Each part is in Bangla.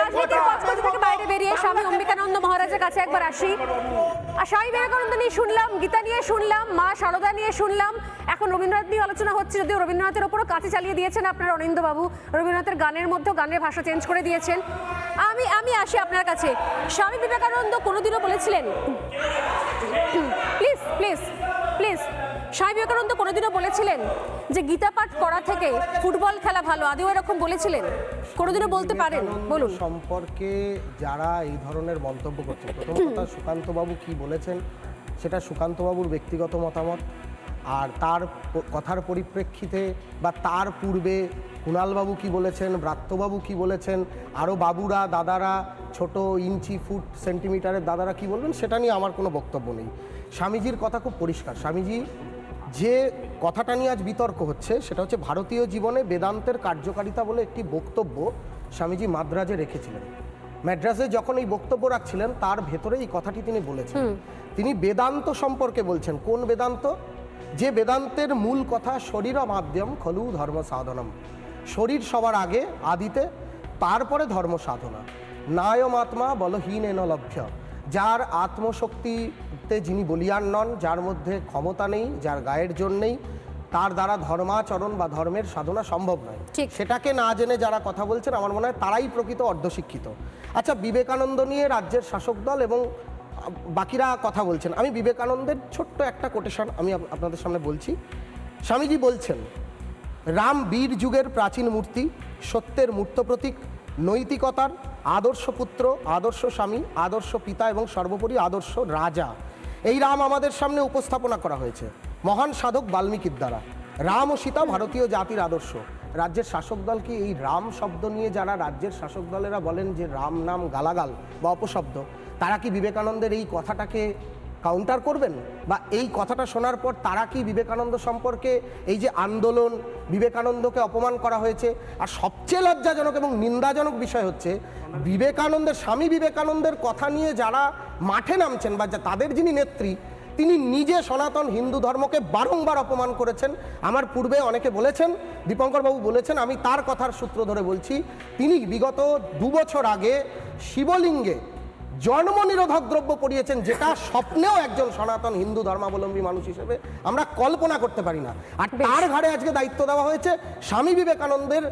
রাজনীতির পথ থেকে বাইরে বেরিয়ে স্বামী অম্বিকানন্দ মহারাজের কাছে একবার আসি। আর স্বামী বিবেকানন্দ নিয়ে শুনলাম গীতা নিয়ে শুনলাম মা সারদা নিয়ে শুনলাম। এখন রবীন্দ্রনাথ নিয়ে আলোচনা হচ্ছে যদিও রবীন্দ্রনাথের ওপরও কাছে চালিয়ে দিয়েছেন আপনার অনিন্দ বাবু রবীন্দ্রনাথের গানের মধ্যেও গানের ভাষা চেঞ্জ করে দিয়েছেন। আমি আমি আসি আপনার কাছে। স্বামী বিবেকানন্দ কোনোদিনও বলেছিলেন? Please please please Swami Vivekananda কোনোদিনও বলেছিলেন যে গীতা পাঠ করা থেকে ফুটবল খেলা ভালো আদিও এরকম বলেছিলেন? কোনোদিনও বলতে পারেন? বলুন। সম্পর্কে যারা এই ধরনের মন্তব্য করছেন প্রথম কথা সুকান্তবাবু কি বলেছেন সেটা সুকান্তবাবুর ব্যক্তিগত মতামত। আর তার কথার পরিপ্রেক্ষিতে বা তার পূর্বে কুণালবাবু কি বলেছেন ব্রাত্যবাবু কি বলেছেন আরও বাবুরা দাদারা ছোট ইঞ্চি ফুট সেন্টিমিটারের দাদারা কি বলবেন সেটা নিয়ে আমার কোনো বক্তব্য নেই। স্বামীজির কথা খুব পরিষ্কার। স্বামীজি যে কথাটা নিয়ে আজ বিতর্ক হচ্ছে সেটা হচ্ছে ভারতীয় জীবনে বেদান্তের কার্যকারিতা বলে একটি বক্তব্য স্বামীজি মাদ্রাজে রেখেছিলেন। ম্যাড্রাসে যখন এই বক্তব্য রাখছিলেন তার ভেতরে এই কথাটি তিনি বলেছেন। তিনি বেদান্ত সম্পর্কে বলছেন। কোন বেদান্ত? যে বেদান্তের মূল কথা শরীর মাধ্যম খলু ধর্ম সাধনম। শরীর সবার আগে আদিতে তারপরে ধর্ম সাধনা। নায়মাত্মা বলহীন এন লভ্য। যার আত্মশক্তিতে যিনি বলিয়ান নন যার মধ্যে ক্ষমতা নেই যার গায়ের জোর নেই তার দ্বারা ধর্মাচরণ বা ধর্মের সাধনা সম্ভব নয়। ঠিক। সেটাকে না জেনে যারা কথা বলছেন আমার মনে হয় তারাই প্রকৃত অর্ধশিক্ষিত। আচ্ছা বিবেকানন্দ নিয়ে রাজ্যের শাসক দল এবং বাকিরা কথা বলছেন। আমি বিবেকানন্দের ছোট্ট একটা কোটেশন আমি আপনাদের সামনে বলছি। স্বামীজি বলছেন রাম বীর যুগের প্রাচীন মূর্তি সত্যের মূর্ত প্রতীক নৈতিকতার আদর্শ পুত্র, আদর্শ স্বামী, আদর্শ পিতা এবং সর্বোপরি আদর্শ রাজা। এই রাম আমাদের সামনে উপস্থাপনা করা হয়েছে। মহান সাধক বাল্মীকির দ্বারা। রাম ও সীতা ভারতীয় জাতির আদর্শ। রাজ্যের শাসক দল কি এই রাম শব্দ নিয়ে যারা রাজ্যের শাসক দলেরা বলেন যে রাম নাম গালাগাল বা অপশব্দ, তারা কি বিবেকানন্দের এই কথাটাকে কাউন্টার করবেন? বা এই কথাটা শোনার পর তারা কি বিবেকানন্দ সম্পর্কে এই যে আন্দোলন, বিবেকানন্দকে অপমান করা হয়েছে? আর সবচেয়ে লজ্জাজনক এবং নিন্দাজনক বিষয় হচ্ছে, বিবেকানন্দের স্বামী বিবেকানন্দের কথা নিয়ে যারা মাঠে নামছেন বা তাদের যিনি নেত্রী, তিনি নিজে সনাতন হিন্দু ধর্মকে বারংবার অপমান করেছেন। আমার পূর্বে অনেকে বলেছেন দীপঙ্করবাবু বলেছেন, আমি তার কথার সূত্র ধরে বলছি, তিনি বিগত দু বছর আগে শিবলিঙ্গে জন্ম নিরোধক দ্রব্য পড়িয়েছেন যেটা স্বপ্নেও একজন সনাতন হিন্দু ধর্মাবলম্বী মানুষ হিসেবে আমরা কল্পনা করতে পারি না। আর তার ঘাড়ে আজকে দায়িত্ব দেওয়া হয়েছে স্বামী বিবেকানন্দের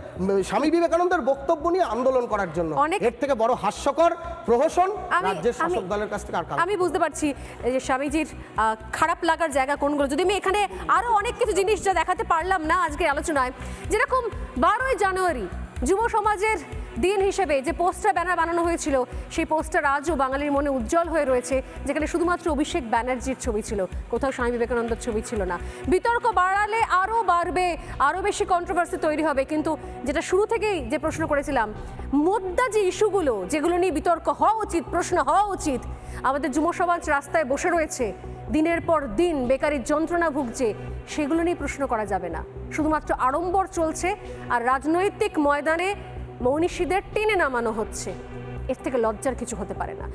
স্বামী বিবেকানন্দের বক্তব্য নিয়ে আন্দোলন করার জন্য। এর থেকে বড় হাস্যকর প্রহসন রাজ্যের শাসক দলের কাছ থেকে আর আমি বুঝতে পারছি এই যে স্বামীজির খারাপ লাগার জায়গা কোনগুলো। যদি আমি এখানে আরও অনেক কিছু জিনিস যা দেখাতে পারলাম না আজকের আলোচনায় যেরকম বারোই জানুয়ারি যুব সমাজের দিন হিসেবে যে পোস্টার, ব্যানার বানানো হয়েছিল, সেই পোস্টার আজও বাঙালির মনে উজ্জ্বল হয়ে রয়েছে, যেখানে শুধুমাত্র অভিষেক ব্যানার্জির ছবি ছিল। কোথাও স্বামী বিবেকানন্দের ছবি ছিল না। বিতর্ক বাড়ালে আরও বাড়বে, আরও বেশি কন্ট্রোভার্সি তৈরি হবে, কিন্তু যেটা শুরু থেকেই যে প্রশ্ন করেছিলাম, মোদ্দা যে ইস্যুগুলো, যেগুলো নিয়ে বিতর্ক হওয়া উচিত, প্রশ্ন হওয়া উচিত, আমাদের যুব সমাজ রাস্তায় বসে রয়েছে, দিনের পর দিন বেকারির যন্ত্রণা ভুগছে, সেগুলো নিয়ে প্রশ্ন করা যাবে না। শুধুমাত্র আড়ম্বর চলছে, আর রাজনৈতিক ময়দানে মনীষীদের টেনে নামানো হচ্ছে। এর থেকে লজ্জার কিছু হতে পারে না।